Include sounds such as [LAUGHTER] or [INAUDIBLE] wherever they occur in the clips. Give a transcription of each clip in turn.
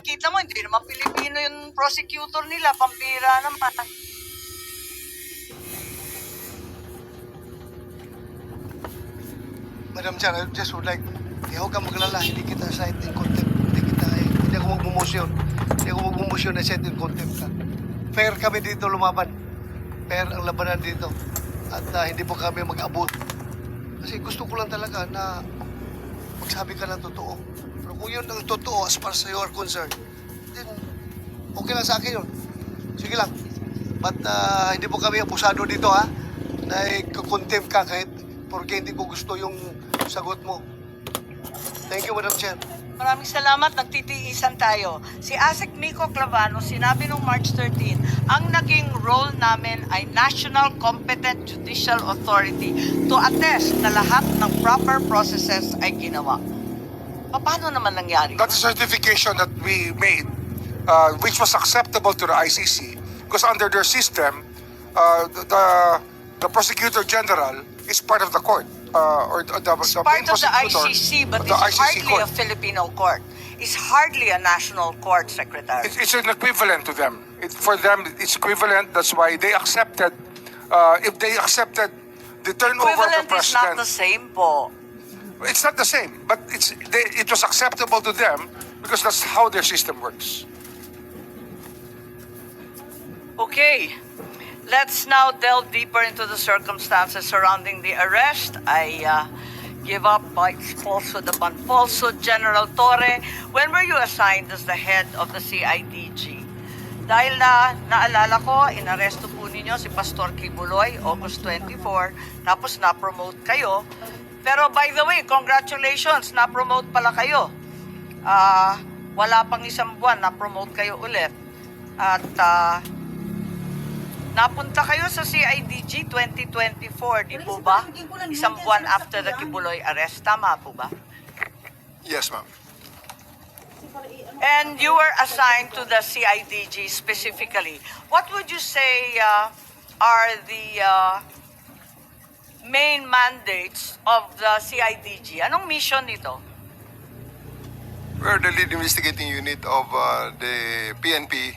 nakikita mo, hindi naman Pilipino yung prosecutor nila, pampira naman. Madam Chair, I just would like, hindi ako ka maglala, hindi kita cite in contempt. Hindi kita, eh, hindi ako magmumosyon. Hindi ako magmumosyon na cite in contempt ka. Fair kami dito lumaban. Fair ang labanan dito. At ah, hindi po kami mag-abot. Kasi gusto ko lang talaga na magsabi ka ng totoo. Kung yun ang totoo as far as you are concerned, then okay lang sa akin yun. Sige lang. But ah, hindi po kami abusado dito ha. Na i-contempt ka kahit porque hindi ko gusto yung sagot mo. Thank you, Madam Chair. Maraming salamat, nagtitiisan tayo. Si Asik Miko Clavano, sinabi nung March 13, ang naging role namin ay National Competent Judicial Authority to attest na lahat ng proper processes ay ginawa. Paano naman nangyari? That's a certification that we made, uh, which was acceptable to the ICC, because under their system, uh, the the prosecutor general is part of the court, uh, or the, the, It's the part of the ICC, but the it's ICC hardly court. a Filipino court. It's hardly a national court, Secretary. It's, it's an equivalent to them. It, for them, it's equivalent. That's why they accepted. Uh, if they accepted the turnover of the Equivalent is not president, the same po. It's not the same. But it's they, it was acceptable to them because that's how their system works. Okay, let's now delve deeper into the circumstances surrounding the arrest. I uh, give up bites falsehood upon falsehood. General Torre, when were you assigned as the head of the CIDG? Dahil na naalala ko, inaresto po ninyo si Pastor Kibuloy, August 24, tapos na-promote kayo. Pero by the way, congratulations, na-promote pala kayo. Ah, wala pang isang buwan, na-promote kayo ulit. At ah, Napunta kayo sa CIDG 2024, di po ba? Isang buwan after the Kibuloy arrest. Tama po ba? Yes, ma'am. And you were assigned to the CIDG specifically. What would you say uh, are the uh, main mandates of the CIDG? Anong mission nito? We're the lead investigating unit of uh, the PNP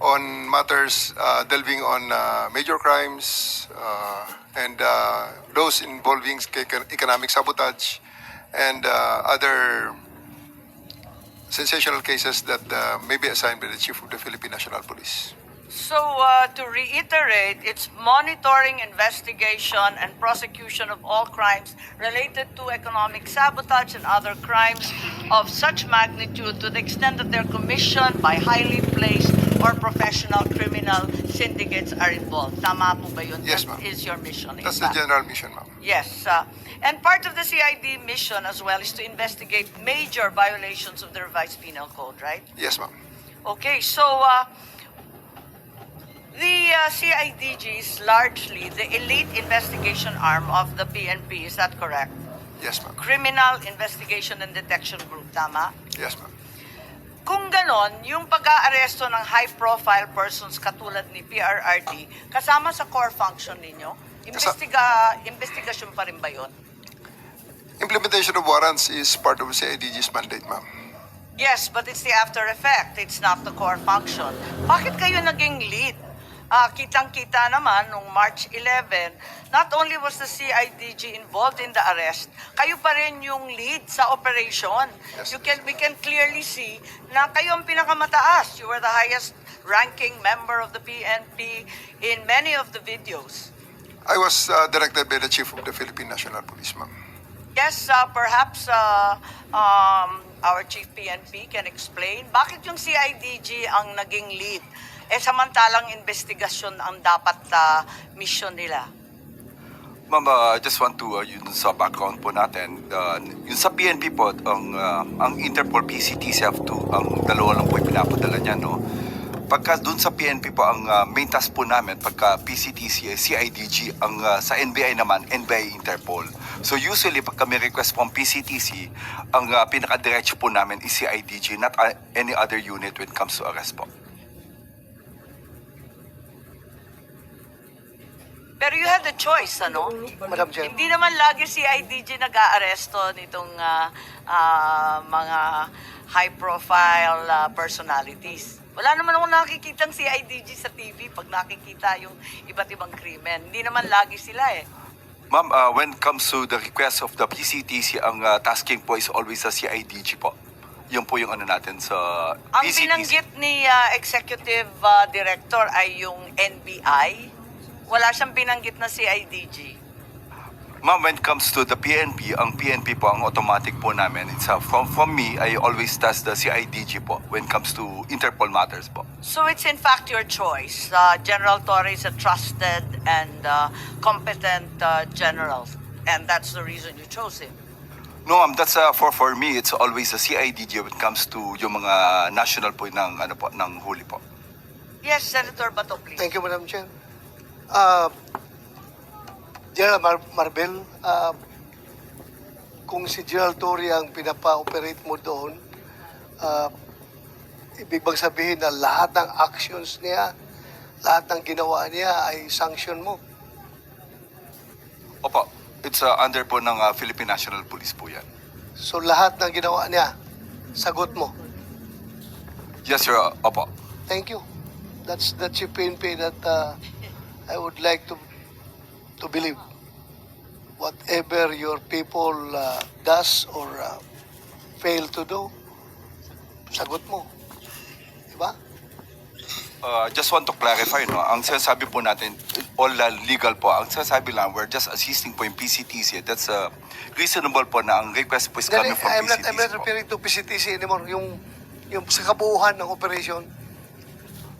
on matters uh, delving on uh, major crimes uh, and uh, those involving ec- economic sabotage and uh, other sensational cases that uh, may be assigned by the Chief of the Philippine National Police. So, uh, to reiterate, it's monitoring, investigation, and prosecution of all crimes related to economic sabotage and other crimes of such magnitude to the extent that they're commissioned by highly placed or professional criminal syndicates are involved. Tama po ba yun? Yes, ma'am. is your mission. in That's the fact. general mission, ma'am. Yes. Uh, and part of the CID mission as well is to investigate major violations of the revised penal code, right? Yes, ma'am. Okay, so uh, the uh, CIDG is largely the elite investigation arm of the PNP, is that correct? Yes, ma'am. Criminal Investigation and Detection Group, tama? Yes, ma'am. Kung ganon, yung pag-aaresto ng high-profile persons katulad ni PRRD, kasama sa core function ninyo, investiga, investigasyon pa rin ba yun? Implementation of warrants is part of CIDG's mandate, ma'am. Yes, but it's the after effect. It's not the core function. Bakit kayo naging lead? Ah, kitang-kita naman nung March 11, not only was the CIDG involved in the arrest, kayo pa rin yung lead sa operation. Yes, You can we can clearly see na kayo ang pinakamataas. You were the highest ranking member of the PNP in many of the videos. I was uh, directed by the Chief of the Philippine National Police, ma'am. Yes, uh, perhaps uh, um, our chief PNP can explain bakit yung CIDG ang naging lead eh samantalang investigasyon ang dapat uh, mission nila. Ma'am, uh, I just want to, uh, yun sa background po natin, uh, yun sa PNP po, ang, uh, ang Interpol PCTCF2, ang dalawa lang po yung pinapadala niya, no? Pagka dun sa PNP po, ang uh, main task po namin, pagka PCTC, CIDG, ang uh, sa NBI naman, NBI Interpol. So usually, pag kami request po ang PCTC, ang uh, pinaka-diretso po namin is CIDG, not uh, any other unit when it comes to arrest po. Pero you had the choice, ano? Madam Chair. Hindi naman lagi si IDG nag-aaresto nitong ah, ah, mga high-profile ah, personalities. Wala naman ako nakikitang si IDG sa TV pag nakikita yung iba't ibang krimen. Hindi naman lagi sila eh. Ma'am, uh, when it comes to the request of the PCTC, ang uh, tasking po is always sa CIDG po. Yun po yung ano natin sa Ang PCTC. binanggit ni ah, Executive ah, Director ay yung NBI. Wala siyang binanggit na si IDG. Ma'am, when it comes to the PNP, ang PNP po, ang automatic po namin, it's uh, from, from me, I always task the CIDG po when it comes to Interpol matters po. So it's in fact your choice. Uh, General Torre is a trusted and uh, competent uh, general. And that's the reason you chose him. No, ma'am, that's uh, for for me, it's always the CIDG when it comes to yung mga national po ng ano po ng huli po. Yes, Senator Bato, please. Thank you, Madam Chair. Uh, General Mar- Marbel, uh, kung si General Torre ang pinapa-operate mo doon, uh, ibig bang sabihin na lahat ng actions niya, lahat ng ginawa niya ay sanction mo? Opo, it's uh, under po ng uh, Philippine National Police po yan. So lahat ng ginawa niya, sagot mo. Yes, sir. uh, Opo. Thank you. That's that's your PNP that uh, I would like to to believe. Whatever your people uh, does or uh, fail to do, sagot mo. Diba? Uh, just want to clarify, no? Ang sinasabi po natin, all uh, legal po. Ang sinasabi lang, we're just assisting po yung PCTC. That's uh, reasonable po na ang request po is Then, coming from I'm not, PCTC I'm not referring to PCTC anymore. Yung, yung sa kabuuhan ng operation.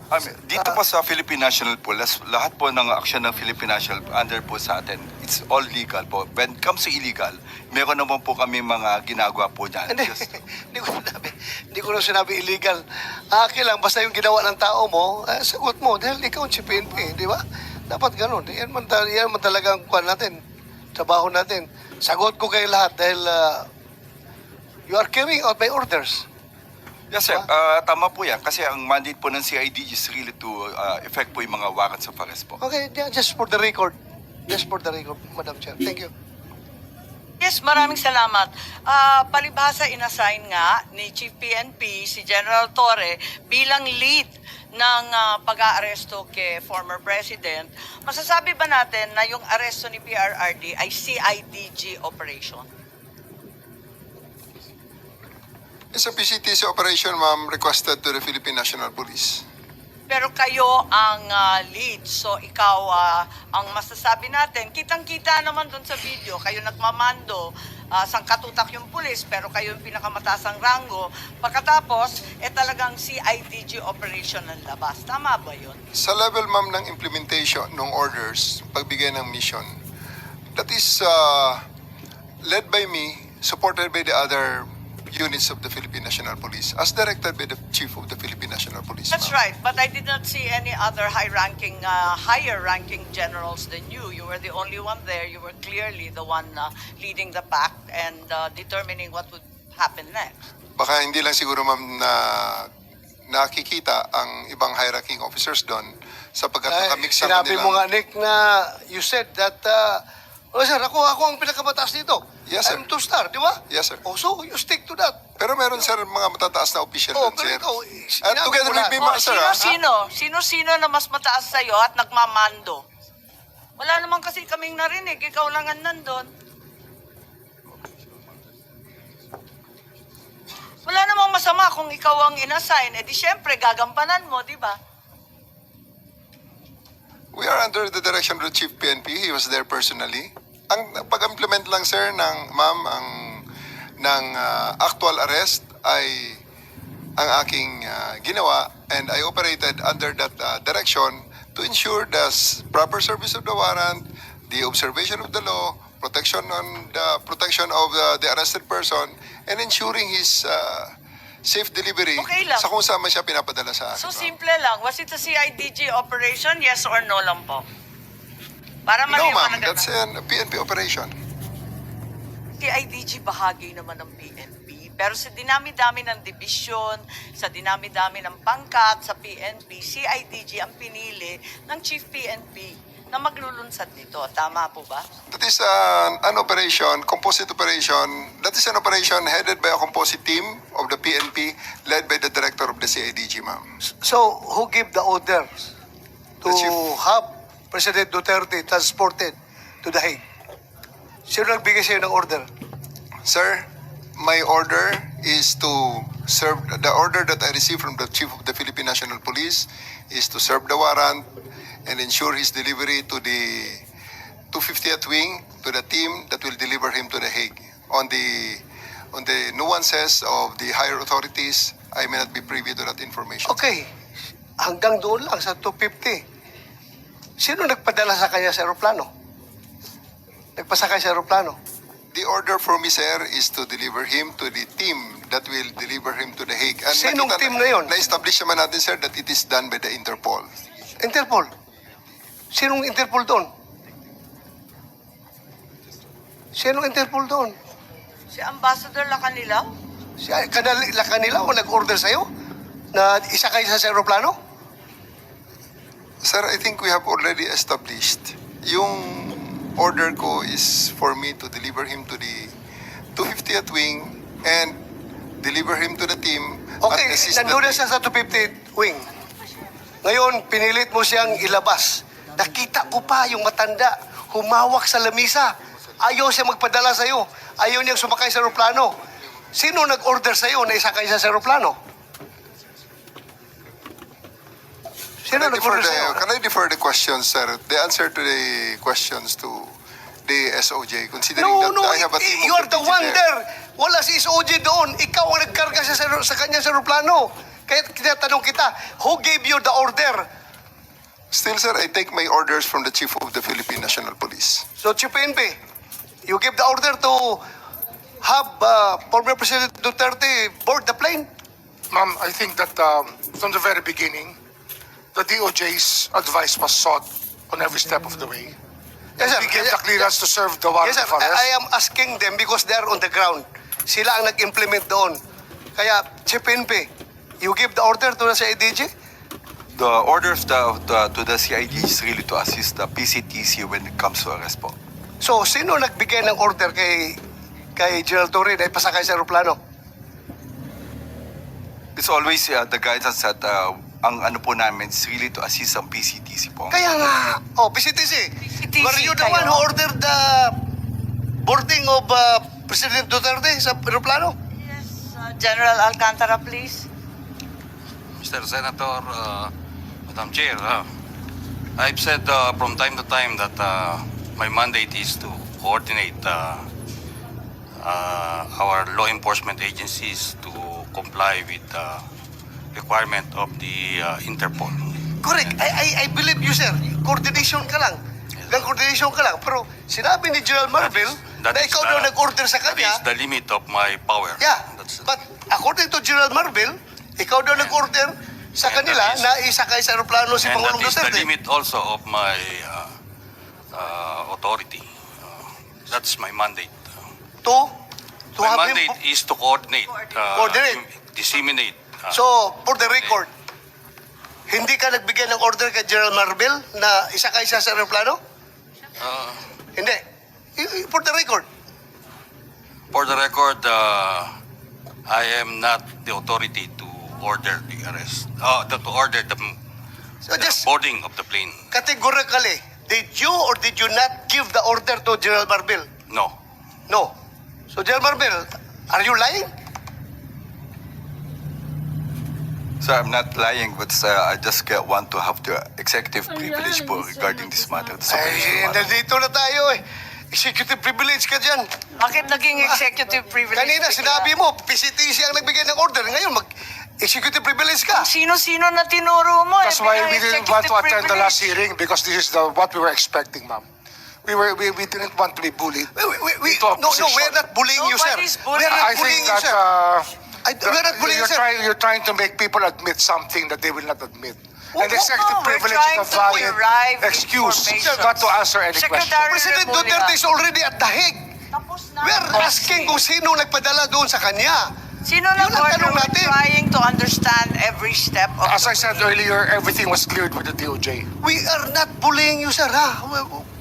Um, dito po sa Philippine National Police, lahat po ng action ng Philippine National under po sa atin, it's all legal po. When it comes to illegal, meron naman po kami mga ginagawa po dyan. Hindi, [LAUGHS] ko sinabi, hindi ko na sinabi illegal. Akin lang, basta yung ginawa ng tao mo, eh, sagot mo, dahil ikaw ang si PNP, di ba? Dapat ganun. Yan man, yan man talaga ang kwan natin, trabaho natin. Sagot ko kayo lahat dahil uh, you are carrying out my orders. Yes, sir. Uh, tama po yan. Kasi ang mandate po ng CID is really to uh, effect po yung mga warrants of arrest po. Okay, yeah, just for the record. Just for the record, Madam Chair. Thank you. Yes, maraming salamat. Ah, palibhasa inassign nga ni Chief PNP si General Torre bilang lead ng ah, pag-aaresto kay former President. Masasabi ba natin na yung aresto ni PRRD ay CIDG operation? It's a PCTC operation, ma'am, requested to the Philippine National Police. Pero kayo ang ah, lead, so ikaw ah, ang masasabi natin. Kitang-kita naman doon sa video, kayo nagmamando, uh, sangkatutak yung pulis, pero kayo yung pinakamataas ang rango. Pagkatapos, eh talagang CIDG operation ng labas. Tama ba yun? Sa level, ma'am, ng implementation ng orders, pagbigay ng mission, that is uh, led by me, supported by the other units of the Philippine National Police, as directed by the Chief of the Philippine National Police. That's right, but I did not see any other high-ranking, uh, higher-ranking generals than you. You were the only one there. You were clearly the one uh, leading the pack and uh, determining what would happen next. Baka hindi lang siguro, ma'am, na nakikita ang ibang high-ranking officers doon sapagkat Ay, nakamix sa sinabi kanilang- mo nga, Nick, na you said that, uh, oh, sir, ako, ako ang pinakamataas dito. Yes, sir. I'm two-star, di ba? Yes, sir. Oh, so you stick to that. Pero meron, sir, mga matataas na official Oh, pero sir. ikaw, At sinabi together mo with lang. me, Oh, ma- sir, ah. sino-sino? Sino-sino na mas mataas sa'yo at nagmamando? Wala naman kasi kaming narinig. Ikaw lang ang nandun. Wala namang masama kung ikaw ang inassign. Eh di syempre, gagampanan mo, di ba? We are under the direction of the Chief PNP. He was there personally. Ang pag-implement lang, sir, ng ma'am, ang ng ah, actual arrest ay ang aking ah, ginawa and I operated under that ah, direction to ensure the proper service of the warrant, the observation of the law, protection on the protection of the, the arrested person, and ensuring his ah, safe delivery Okay lang. sa kung saan man siya pinapadala sa akin. So ma'am. simple lang. Was it a CIDG operation? Yes or no lang po? Para No, ma'am. maliwanag That's na. a PNP operation. CIDG bahagi naman ng PNP. Pero sa dinami-dami ng division, sa dinami-dami ng pangkat sa PNP, CIDG ang pinili ng Chief PNP na maglulunsad nito. Tama po ba? That is an, an operation, composite operation. That is an operation headed by a composite team of the PNP, led by the director of the CIDG, ma'am. So, who gave the order to The chief. have President Duterte transported to The Hague? Sino nagbigay sa'yo ng order? Sir, my order is to serve, the order that I received from the Chief of the Philippine National Police is to serve the warrant and ensure his delivery to the 250th Wing, to the team that will deliver him to The Hague. On the, on the nuances of the higher authorities, I may not be privy to that information. Okay, hanggang doon lang sa 250. Sino nagpadala sa kanya sa aeroplano? Nagpasakay sa aeroplano? The order for me, sir, is to deliver him to the team that will deliver him to The Hague. And Sinong nakita- team na yun? Na-establish naman natin, sir, that it is done by the Interpol. Interpol. Sinong Interpol doon? Sinong Interpol doon? Si Ambassador Lacanilaw? Si kanali, la kanila o nag-order sa'yo na isa kayo sa aeroplano? Sir, I think we have already established. Yung order ko is for me to deliver him to the 250th wing and deliver him to the team. Okay, nandun na siya sa 250 wing. Ngayon, pinilit mo siyang ilabas. Nakita ko pa yung matanda, humawak sa lamisa. Ayaw siya magpadala sa'yo. Ayaw niyang sumakay sa aeroplano. Sino nag-order sa'yo na isakay siya sa aeroplano? Sino nag-order sa'yo? can I defer the questions, sir? The answer to the questions to the SOJ, considering No, that no, I have a team you are the one there. Wala si SOG doon. Ikaw ang nagkarga siya sa, sa kanya sa aeroplano. Kaya tinatanong kita, who gave you the order? Still, sir, I take my orders from the Chief of the Philippine National Police. So, Chief PNP, you give the order to have uh, former President Duterte board the plane? Ma'am, I think that um, from the very beginning, the DOJ's advice was sought on every step of the way. Yes, sir. We gave the clearance to serve the warrant Yes, sir. of I, arrest. I am asking them because they are on the ground. Sila ang nag-implement doon. Kaya, Chief PNP, you give the order to the CIDG? The order of the, the, to the CID is really to assist the PCTC when it comes to arrest po. So, sino nagbigay ng order kay kay General Torre na ipasakay sa aeroplano? It's always uh, the guidance that uh, ang ano po namin is really to assist ang PCTC po. Kaya nga, oh, PCTC. PCTC Were you the kayo? one who ordered the boarding of uh, President Duterte sa aeroplano? Yes. Uh, General Alcantara, please. Mr. Senator, uh, Madam Chair, uh, I've said uh, from time to time that uh, my mandate is to coordinate uh, uh, our law enforcement agencies to comply with the requirement of the uh, Interpol. Correct. I, I, I believe you, sir. Coordination ka lang. Ng coordination ka lang. Pero sinabi ni General Marvel That na is ikaw daw nag-order sa That kanya. is the limit of my power. Yeah. That's, But according to General Marvel, ikaw daw nag-order sa kanila is- na isakay sa aeroplano si and that Pangulong is the Duterte. limit also of my uh, uh, authority. Uh, that's my mandate. To, to My have him... mandate is to coordinate, uh, Coordinate. disseminate. uh, So, for the record, hindi ka nagbigay ng order kay General Marvel na isakay siya sa aeroplano? uh, Hindi. For the record. for the record, uh, I am not the authority to order the arrest, uh, to to order the, So the just boarding of the plane. categorically, did you or did you not give the order to General Marvel? No. No. So, General Marvel, are you lying? So I'm not lying, but uh, I just uh, want to have the executive privilege po regarding this matter. This Ay, matter. nandito na tayo eh. Executive privilege ka dyan. Bakit naging executive privilege? Kanina bigla? sinabi mo, PCTC ang nagbigay ng order. Ngayon, mag-executive privilege ka. Sino-sino na tinuro mo? That's eh, why we didn't want to executive attend the last hearing because this is the, what we were expecting, ma'am. We were we, we didn't want to be bullied. We, we, we, no, no, we're not bullying you, sir. Nobody's We're bullying. not I bullying think you, that sir. uh, I, we're not bullying you, you're sir. trying you're trying to make people admit something that they will not admit. And No, executive no, we're privilege is a valid excuse not to answer any question. Secretary President Remulla. Duterte is already at the Hague. We're asking kung sino nagpadala doon sa kanya. Sino Yun ang tanong natin. trying to understand every step of As I said earlier, everything was cleared with the DOJ. We are not bullying you, sir. Ha?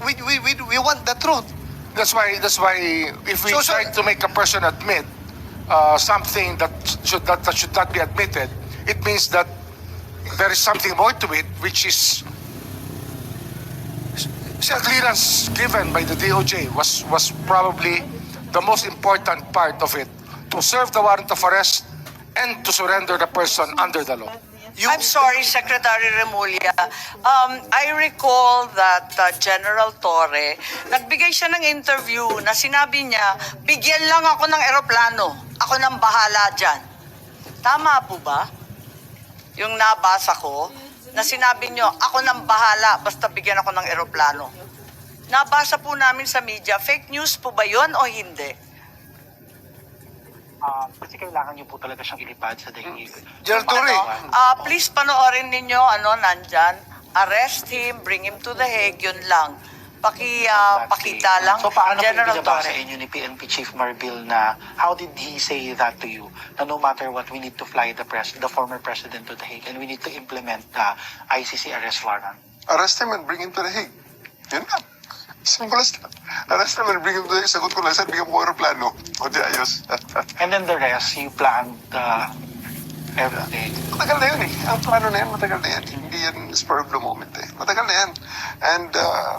We, we, we, we want the truth. That's why. That's why if we So, sir- try to make a person admit uh, something that should that, that should not be admitted, it means that there is something more to it, which is the clearance given by the DOJ was was probably the most important part of it to serve the warrant of arrest and to surrender the person under the law. You, I'm sorry, Secretary Remulla. Um, I recall that uh, General Torre, nagbigay siya ng interview na sinabi niya, bigyan lang ako ng eroplano. Ako nang bahala dyan. Tama po ba? Yung nabasa ko, na sinabi niyo, ako nang bahala, basta bigyan ako ng eroplano. Nabasa po namin sa media, fake news po ba yon o hindi? Ah, kasi kailangan niyo po talaga siyang ilipad sa daigdig. General Torre, Ano, ah, please panoorin ninyo, ano, nandyan, arrest him, bring him to the Hague, yun lang. Paki, ah, pakita lang, So paano General po binaba sa Torre. inyo ni PNP Chief Marbil na how did he say that to you? Na no matter what, we need to fly the pres the former president to the Hague and we need to implement the ICC arrest warrant. Arrest him and bring him to the Hague. Yun lang. Simple as that. Arrest him and bring him to the Hague. Sagot ko lang, sir, bigyan mo ko aeroplano. [LAUGHS] O di ayos. [LAUGHS] And then the rest, you planned uh, everything. matagal na yun eh. Ang plano na yan, matagal na yan. Hindi yan spur of the moment eh. Matagal na yan. And, uh,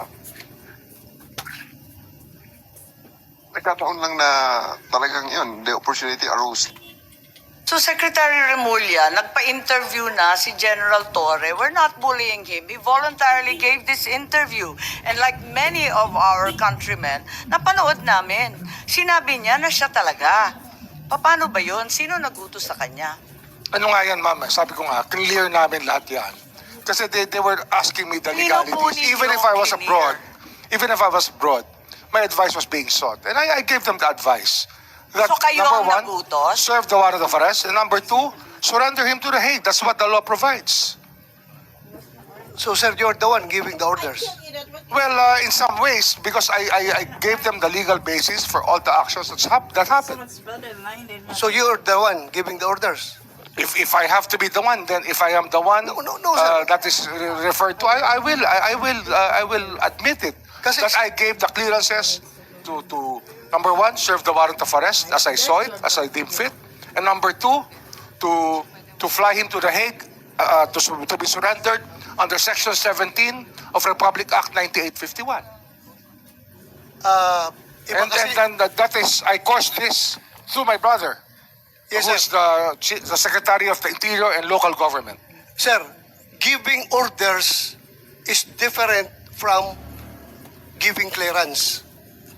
nagkataon lang na talagang yun, the opportunity arose. So Secretary Remulla, nagpa-interview na si General Torre. We're not bullying him. He voluntarily gave this interview. And like many of our countrymen, napanood namin. Sinabi niya na siya talaga. Paano ba yun? Sino nagutos sa kanya? Ano nga yan, ma'am? Sabi ko nga, clear namin lahat yan. Kasi they, they were asking me the legalities. Even if I was abroad, even if I was abroad, my advice was being sought. And I, I gave them the advice. That, So kayo number ang one, nagutos? serve the warrant of arrest. And number two, surrender him to the Hague. That's what the law provides. so sir, you're the one giving the orders. Well, uh, in some ways, because I, I, I gave them the legal basis for all the actions that's hap- that happened. So you're the one giving the orders. If, if I have to be the one, then if I am the one No, no, no, uh, sir. that is re- referred to, I, I will, I, I will, uh, I will admit it. Kasi- that I gave the clearances to, to number one, serve the warrant of arrest as I saw it, as I deemed fit, and number two, to to fly him to the Hague, uh, to, su- to be surrendered under Section 17 of Republic Act 9851. Uh, iba And, kasi, and then that, that is, I caused this through my brother, Yes, who is the, the Secretary of the Interior and Local Government. sir, giving orders is different from giving clearance.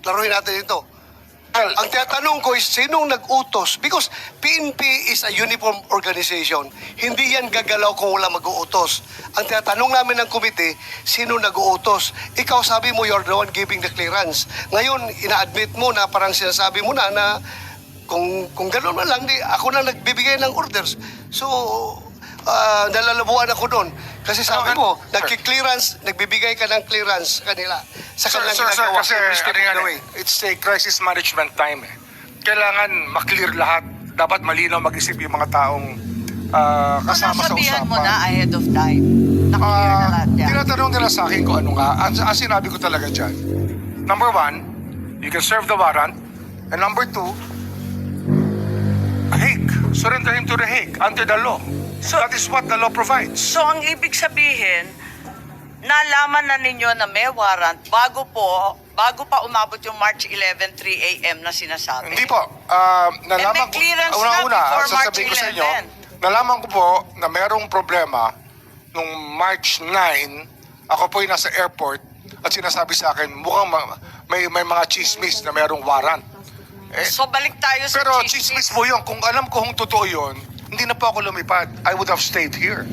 Klaruhin natin ito. Well, Ang tinatanong ko is, sinong nag-utos? Because PNP is a uniform organization. Hindi yan gagalaw kung wala mag-uutos. Ang tinatanong namin ng komite, sino nag-uutos? Ikaw sabi mo, you're the one giving the clearance. Ngayon, ina-admit mo na parang sinasabi mo na na kung, kung gano'n na lang, di, ako na nagbibigay ng orders. So, ah, nalalabuan ako doon. Kasi sabi mo, Sir. nagki-clearance, nagbibigay ka ng clearance sa kanila. Sa Sir, kanilang sir, sir, ginagawa. kasi Please ano take yan it away. eh, it's a crisis management time eh. Kailangan maklear lahat. Dapat malinaw mag-isip yung mga taong ah, kasama sa usapan. mo na ahead of time. Naklear na Ah, lahat yan. tinatanong nila sa akin kung ano nga. Ang, ang sinabi ko talaga dyan, number one, you can serve the warrant. And number two, Hague. Surrender him to the Hague under the law. That is what the law provides. So ang ibig sabihin, nalaman na ninyo na may warrant bago po, bago pa umabot yung March 11, 3 a.m. na sinasabi. Hindi po. Uh, nalaman may clearance ko, na una-una, before sasabihin ko March sa inyo, 11. nalaman ko po na merong problema nung March 9, ako po yung nasa airport at sinasabi sa akin, mukhang ma- may, may mga chismis na merong warrant. Eh, So balik tayo sa pero chismis. chismis po yun. Kung alam ko kung totoo yun, hindi na po ako lumipad. I would have stayed here.